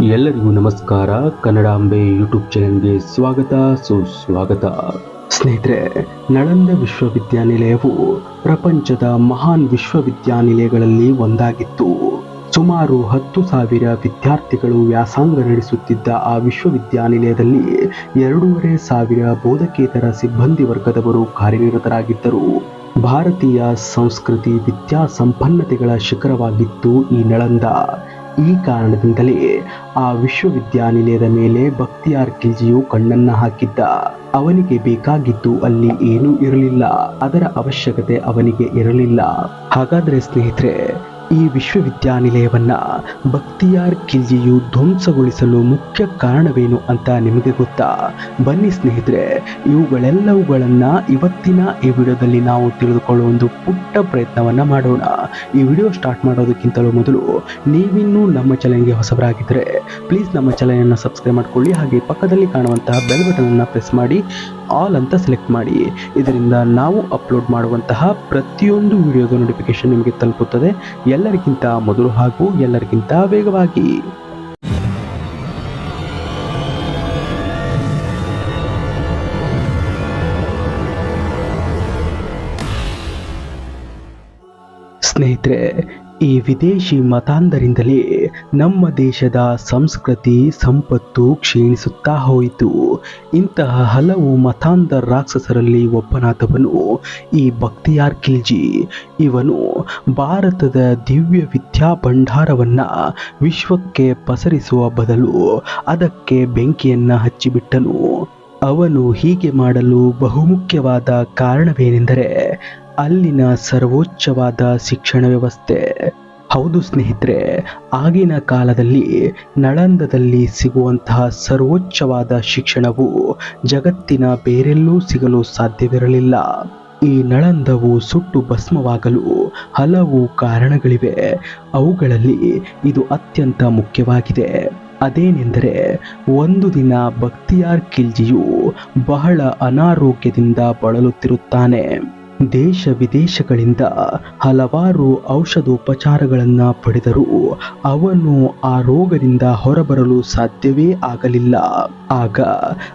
ಎಲ್ಲರಿಗೂ ನಮಸ್ಕಾರ. ಕನ್ನಡಾಂಬೆ ಯೂಟ್ಯೂಬ್ ಚಾನೆಲ್ಗೆ ಸ್ವಾಗತ. ಸುಸ್ವಾಗತ ಸ್ನೇಹಿತರೆ, ನಳಂದ ವಿಶ್ವವಿದ್ಯಾನಿಲಯವು ಪ್ರಪಂಚದ ಮಹಾನ್ ವಿಶ್ವವಿದ್ಯಾನಿಲಯಗಳಲ್ಲಿ ಒಂದಾಗಿತ್ತು. ಸುಮಾರು ಹತ್ತು ಸಾವಿರ ವಿದ್ಯಾರ್ಥಿಗಳು ವ್ಯಾಸಂಗ ನಡೆಸುತ್ತಿದ್ದ ಆ ವಿಶ್ವವಿದ್ಯಾನಿಲಯದಲ್ಲಿ ಎರಡೂವರೆ ಸಾವಿರ ಬೋಧಕೇತರ ಸಿಬ್ಬಂದಿ ವರ್ಗದವರು ಕಾರ್ಯನಿರತರಾಗಿದ್ದರು. ಭಾರತೀಯ ಸಂಸ್ಕೃತಿ ವಿದ್ಯಾ ಸಂಪನ್ನತೆಗಳ ಶಿಖರವಾಗಿತ್ತು ಈ ನಳಂದ. ಈ ಕಾರಣದಿಂದಲೇ ಆ ವಿಶ್ವವಿದ್ಯಾನಿಲಯದ ಮೇಲೆ ಬಕ್ತಿಯಾರ್ ಖಿಲ್ಜಿಯು ಕಣ್ಣನ್ನ ಹಾಕಿದ್ದ. ಅವನಿಗೆ ಬೇಕಾಗಿದ್ದು ಅಲ್ಲಿ ಏನೂ ಇರಲಿಲ್ಲ. ಅದರ ಅವಶ್ಯಕತೆ ಅವನಿಗೆ ಇರಲಿಲ್ಲ. ಹಾಗಾದ್ರೆ ಸ್ನೇಹಿತರೆ ಈ ವಿಶ್ವವಿದ್ಯಾನಿಲಯವನ್ನ ಬಕ್ತಿಯಾರ್ ಖಿಲ್ಜಿಯು ಧ್ವಂಸಗೊಳಿಸಲು ಮುಖ್ಯ ಕಾರಣವೇನು ಅಂತ ನಿಮಗೆ ಗೊತ್ತಾ? ಬನ್ನಿ ಸ್ನೇಹಿತರೆ, ಇವುಗಳೆಲ್ಲವುಗಳನ್ನು ಇವತ್ತಿನ ಈ ವಿಡಿಯೋದಲ್ಲಿ ನಾವು ತಿಳಿದುಕೊಳ್ಳುವ ಒಂದು ಪುಟ್ಟ ಪ್ರಯತ್ನವನ್ನ ಮಾಡೋಣ. ಈ ವಿಡಿಯೋ ಸ್ಟಾರ್ಟ್ ಮಾಡೋದಕ್ಕಿಂತಲೂ ಮೊದಲು ನೀವಿನ್ನೂ ನಮ್ಮ ಚಾನೆಲ್ಗೆ ಹೊಸಬರಾಗಿದ್ದರೆ, ಪ್ಲೀಸ್ ನಮ್ಮ ಚಾನೆಲನ್ನು ಸಬ್ಸ್ಕ್ರೈಬ್ ಮಾಡಿಕೊಳ್ಳಿ, ಹಾಗೆ ಪಕ್ಕದಲ್ಲಿ ಕಾಣುವಂತಹ ಬೆಲ್ ಬಟನ್ ಅನ್ನ ಪ್ರೆಸ್ ಮಾಡಿ, ಆಲ್ ಅಂತ ಸೆಲೆಕ್ಟ್ ಮಾಡಿ. ಇದರಿಂದ ನಾವು ಅಪ್ಲೋಡ್ ಮಾಡುವಂತಹ ಪ್ರತಿಯೊಂದು ವಿಡಿಯೋದ ನೋಟಿಫಿಕೇಶನ್ ನಿಮಗೆ ತಲುಪುತ್ತದೆ. ಎಲ್ಲರಿಗಿಂತ ಮೊದಲು ಹಾಗೂ ಎಲ್ಲರಿಗಿಂತ ವೇಗವಾಗಿ. ಸ್ನೇಹಿತರೆ ಈ ವಿದೇಶಿ ಮತಾಂಧರಿಂದಲೇ ನಮ್ಮ ದೇಶದ ಸಂಸ್ಕೃತಿ ಸಂಪತ್ತು ಕ್ಷೀಣಿಸುತ್ತಾ ಹೋಯಿತು. ಇಂತಹ ಹಲವು ಮತಾಂಧ ರಾಕ್ಷಸರಲ್ಲಿ ಒಬ್ಬನಾದವನು ಈ ಭಕ್ತಿಯಾರ್ ಖಿಲ್ಜಿ. ಇವನು ಭಾರತದ ದಿವ್ಯ ವಿದ್ಯಾ ಭಂಡಾರವನ್ನ ವಿಶ್ವಕ್ಕೆ ಪಸರಿಸುವ ಬದಲು ಅದಕ್ಕೆ ಬೆಂಕಿಯನ್ನ ಹಚ್ಚಿಬಿಟ್ಟನು. ಅವನು ಹೀಗೆ ಮಾಡಲು ಬಹುಮುಖ್ಯವಾದ ಕಾರಣವೇನೆಂದರೆ ಅಲ್ಲಿನ ಸರ್ವೋಚ್ಚವಾದ ಶಿಕ್ಷಣ ವ್ಯವಸ್ಥೆ. ಹೌದು ಸ್ನೇಹಿತರೆ, ಆಗಿನ ಕಾಲದಲ್ಲಿ ನಳಂದದಲ್ಲಿ ಸಿಗುವಂತಹ ಸರ್ವೋಚ್ಚವಾದ ಶಿಕ್ಷಣವು ಜಗತ್ತಿನ ಬೇರೆಲ್ಲೂ ಸಿಗಲು ಸಾಧ್ಯವಿರಲಿಲ್ಲ. ಈ ನಳಂದವು ಸುಟ್ಟು ಭಸ್ಮವಾಗಲು ಹಲವು ಕಾರಣಗಳಿವೆ. ಅವುಗಳಲ್ಲಿ ಇದು ಅತ್ಯಂತ ಮುಖ್ಯವಾಗಿದೆ. ಅದೇನೆಂದರೆ, ಒಂದು ದಿನ ಬಕ್ತಿಯಾರ್ ಖಿಲ್ಜಿಯು ಬಹಳ ಅನಾರೋಗ್ಯದಿಂದ ಬಳಲುತ್ತಿರುತ್ತಾನೆ. ದೇಶ ವಿದೇಶಗಳಿಂದ ಹಲವಾರು ಔಷಧೋಪಚಾರಗಳನ್ನು ಪಡೆದರೂ ಅವನು ಆ ರೋಗದಿಂದ ಹೊರಬರಲು ಸಾಧ್ಯವೇ ಆಗಲಿಲ್ಲ. ಆಗ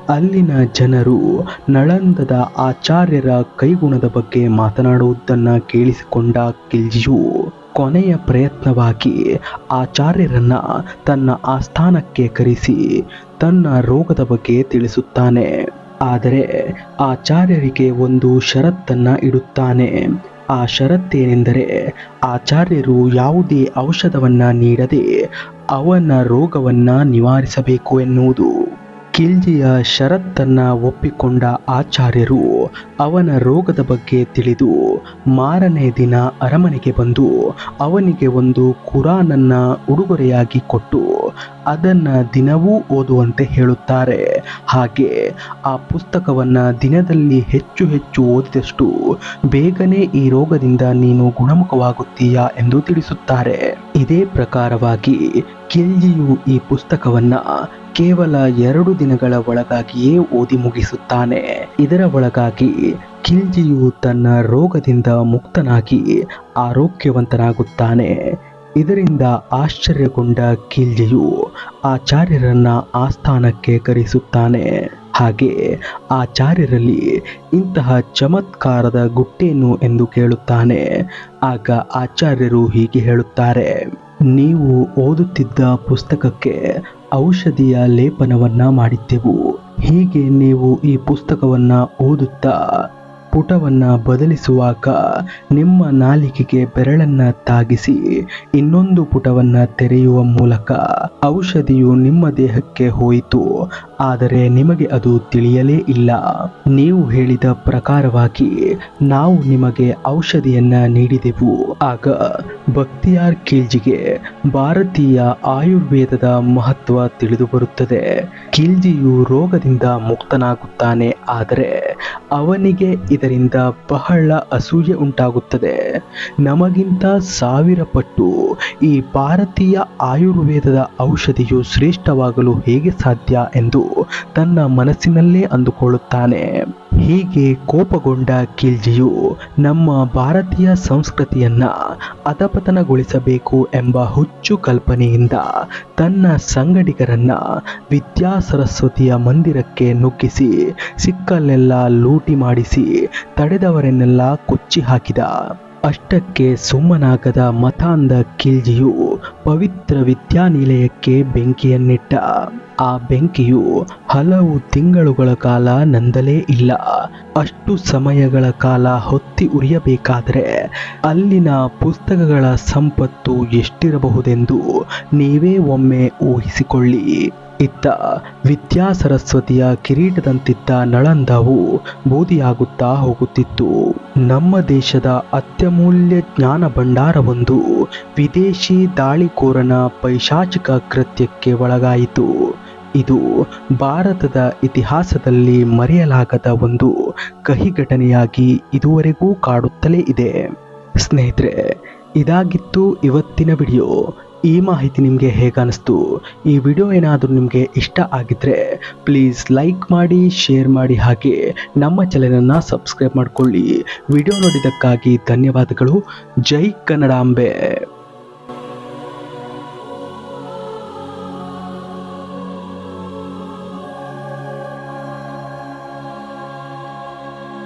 ಅಲ್ಲಿನ ಜನರು ನಳಂದದ ಆಚಾರ್ಯರ ಕೈಗುಣದ ಬಗ್ಗೆ ಮಾತನಾಡುವುದನ್ನು ಕೇಳಿಸಿಕೊಂಡ ಖಿಲ್ಜಿಯು ಕೊನೆಯ ಪ್ರಯತ್ನವಾಗಿ ಆಚಾರ್ಯರನ್ನ ತನ್ನ ಆಸ್ಥಾನಕ್ಕೆ ಕರೆಸಿ ತನ್ನ ರೋಗದ ಬಗ್ಗೆ ತಿಳಿಸುತ್ತಾನೆ. ಆದರೆ ಆಚಾರ್ಯರಿಗೆ ಒಂದು ಷರತ್ತನ್ನು ಇಡುತ್ತಾನೆ. ಆ ಷರತ್ತೇನೆಂದರೆ ಆಚಾರ್ಯರು ಯಾವುದೇ ಔಷಧವನ್ನು ನೀಡದೆ ಅವನ ರೋಗವನ್ನು ನಿವಾರಿಸಬೇಕು ಎನ್ನುವುದು. ಖಿಲ್ಜಿಯ ಷರತ್ತನ್ನು ಒಪ್ಪಿಕೊಂಡ ಆಚಾರ್ಯರು ಅವನ ರೋಗದ ಬಗ್ಗೆ ತಿಳಿದು ಮಾರನೇ ದಿನ ಅರಮನೆಗೆ ಬಂದು ಅವನಿಗೆ ಒಂದು ಕುರಾನನ್ನ ಉಡುಗೊರೆಯಾಗಿ ಕೊಟ್ಟು ಅದನ್ನು ದಿನವೂ ಓದುವಂತೆ ಹೇಳುತ್ತಾರೆ. ಹಾಗೆ ಆ ಪುಸ್ತಕವನ್ನು ದಿನದಲ್ಲಿ ಹೆಚ್ಚು ಹೆಚ್ಚು ಓದಿದಷ್ಟು ಬೇಗನೆ ಈ ರೋಗದಿಂದ ನೀನು ಗುಣಮುಖವಾಗುತ್ತೀಯಾ ಎಂದು ತಿಳಿಸುತ್ತಾರೆ. ಇದೇ ಪ್ರಕಾರವಾಗಿ ಖಿಲ್ಜಿಯು ಈ ಪುಸ್ತಕವನ್ನ ಕೇವಲ ಎರಡು ದಿನಗಳ ಒಳಗಾಗಿಯೇ ಓದಿ ಮುಗಿಸುತ್ತಾನೆ. ಇದರ ಒಳಗಾಗಿ ಖಿಲ್ಜಿಯು ತನ್ನ ರೋಗದಿಂದ ಮುಕ್ತನಾಗಿ ಆರೋಗ್ಯವಂತನಾಗುತ್ತಾನೆ. ಇದರಿಂದ ಆಶ್ಚರ್ಯಗೊಂಡ ಖಿಲ್ಜಿಯು ಆಚಾರ್ಯರನ್ನ ಆಸ್ಥಾನಕ್ಕೆ ಕರೆಸುತ್ತಾನೆ. ಹಾಗೆ ಆಚಾರ್ಯರಲ್ಲಿ ಇಂತಹ ಚಮತ್ಕಾರದ ಗುಟ್ಟೇನು ಎಂದು ಕೇಳುತ್ತಾನೆ. ಆಗ ಆಚಾರ್ಯರು ಹೀಗೆ ಹೇಳುತ್ತಾರೆ. ನೀವು ಓದುತ್ತಿದ್ದ ಪುಸ್ತಕಕ್ಕೆ ಔಷಧಿಯ ಲೇಪನವನ್ನ ಮಾಡಿದ್ದೆವು. ಹೀಗೆ ನೀವು ಈ ಪುಸ್ತಕವನ್ನ ಓದುತ್ತಾ ಪುಟವನ್ನ ಬದಲಿಸುವಾಗ ನಿಮ್ಮ ನಾಲಿಗೆಗೆ ಬೆರಳನ್ನ ತಾಗಿಸಿ ಇನ್ನೊಂದು ಪುಟವನ್ನ ತೆರೆಯುವ ಮೂಲಕ ಔಷಧಿಯು ನಿಮ್ಮ ದೇಹಕ್ಕೆ ಹೋಯಿತು. ಆದರೆ ನಿಮಗೆ ಅದು ತಿಳಿಯಲೇ ಇಲ್ಲ. ನೀವು ಹೇಳಿದ ಪ್ರಕಾರವಾಗಿ ನಾವು ನಿಮಗೆ ಔಷಧಿಯನ್ನ ನೀಡಿದೆವು. ಆಗ ಭಕ್ತಿಯಾರ್ ಖಿಲ್ಜಿಗೆ ಭಾರತೀಯ ಆಯುರ್ವೇದದ ಮಹತ್ವ ತಿಳಿದು ಬರುತ್ತದೆ ಖಿಲ್ಜಿಯು ರೋಗದಿಂದ ಮುಕ್ತನಾಗುತ್ತಾನೆ, ಆದರೆ ಅವನಿಗೆ ಇದರಿಂದ ಬಹಳ ಅಸೂಯೆ ಉಂಟಾಗುತ್ತದೆ. ನಮಗಿಂತ ಸಾವಿರ ಪಟ್ಟು ಈ ಭಾರತೀಯ ಆಯುರ್ವೇದದ ಔಷಧಿಯು ಶ್ರೇಷ್ಠವಾಗಲು ಹೇಗೆ ಸಾಧ್ಯ ಎಂದು ತನ್ನ ಮನಸ್ಸಿನಲ್ಲೇ ಅಂದುಕೊಳ್ಳುತ್ತಾನೆ. ಹೀಗೆ ಕೋಪಗೊಂಡ ಖಿಲ್ಜಿಯು ನಮ್ಮ ಭಾರತೀಯ ಸಂಸ್ಕೃತಿಯನ್ನ ಅಧಪತನಗೊಳಿಸಬೇಕು ಎಂಬ ಹುಚ್ಚು ಕಲ್ಪನೆಯಿಂದ ತನ್ನ ಸಂಗಡಿಗರನ್ನ ವಿದ್ಯಾ ಸರಸ್ವತಿಯ ಮಂದಿರಕ್ಕೆ ನುಗ್ಗಿಸಿ, ಸಿಕ್ಕಲ್ಲೆಲ್ಲ ಲೂಟಿ ಮಾಡಿಸಿ, ತಡೆದವರನ್ನೆಲ್ಲ ಕೊಚ್ಚಿ ಹಾಕಿದ ಅಷ್ಟಕ್ಕೆ ಸುಮ್ಮನಾಗದ ಮತಾಂಧ ಖಿಲ್ಜಿಯು ಪವಿತ್ರ ವಿದ್ಯಾನಿಲಯಕ್ಕೆ ಬೆಂಕಿಯನ್ನಿಟ್ಟ. ಆ ಬೆಂಕಿಯು ಹಲವು ತಿಂಗಳುಗಳ ಕಾಲ ನಂದಲೇ ಇಲ್ಲ. ಅಷ್ಟು ಸಮಯಗಳ ಕಾಲ ಹೊತ್ತಿ ಉರಿಯಬೇಕಾದರೆ ಅಲ್ಲಿನ ಪುಸ್ತಕಗಳ ಸಂಪತ್ತು ಎಷ್ಟಿರಬಹುದೆಂದು ನೀವೇ ಒಮ್ಮೆ ಊಹಿಸಿಕೊಳ್ಳಿ. ಇತ್ತ ವಿದ್ಯಾ ಸರಸ್ವತಿಯ ಕಿರೀಟದಂತಿದ್ದ ನಳಂದವು ಬೂದಿಯಾಗುತ್ತಾ ಹೋಗುತ್ತಿತ್ತು. ನಮ್ಮ ದೇಶದ ಅತ್ಯಮೂಲ್ಯ ಜ್ಞಾನ ಭಂಡಾರವೊಂದು ವಿದೇಶಿ ದಾಳಿಕೋರನ ಪೈಶಾಚಿಕ ಕೃತ್ಯಕ್ಕೆ ಒಳಗಾಯಿತು. ಇದು ಭಾರತದ ಇತಿಹಾಸದಲ್ಲಿ ಮರೆಯಲಾಗದ ಒಂದು ಕಹಿ ಘಟನೆಯಾಗಿ ಇದುವರೆಗೂ ಕಾಡುತ್ತಲೇ ಇದೆ. ಸ್ನೇಹಿತರೆ, ಇದಾಗಿತ್ತು ಇವತ್ತಿನ ವಿಡಿಯೋ. ಈ ಮಾಹಿತಿ ನಿಮಗೆ ಹೇಗನ್ನಿಸ್ತು ಈ ವಿಡಿಯೋ ಏನಾದರೂ ನಿಮಗೆ ಇಷ್ಟ ಆಗಿದ್ದರೆ ಪ್ಲೀಸ್ ಲೈಕ್ ಮಾಡಿ ಶೇರ್ ಮಾಡಿ ಹಾಗೆ ನಮ್ಮ ಚಾನಲನ್ನು ಸಬ್ಸ್ಕ್ರೈಬ್ ಮಾಡಿಕೊಳ್ಳಿ. ವಿಡಿಯೋ ನೋಡಿದ್ದಕ್ಕಾಗಿ ಧನ್ಯವಾದಗಳು. ಜೈ ಕನ್ನಡಾಂಬೆ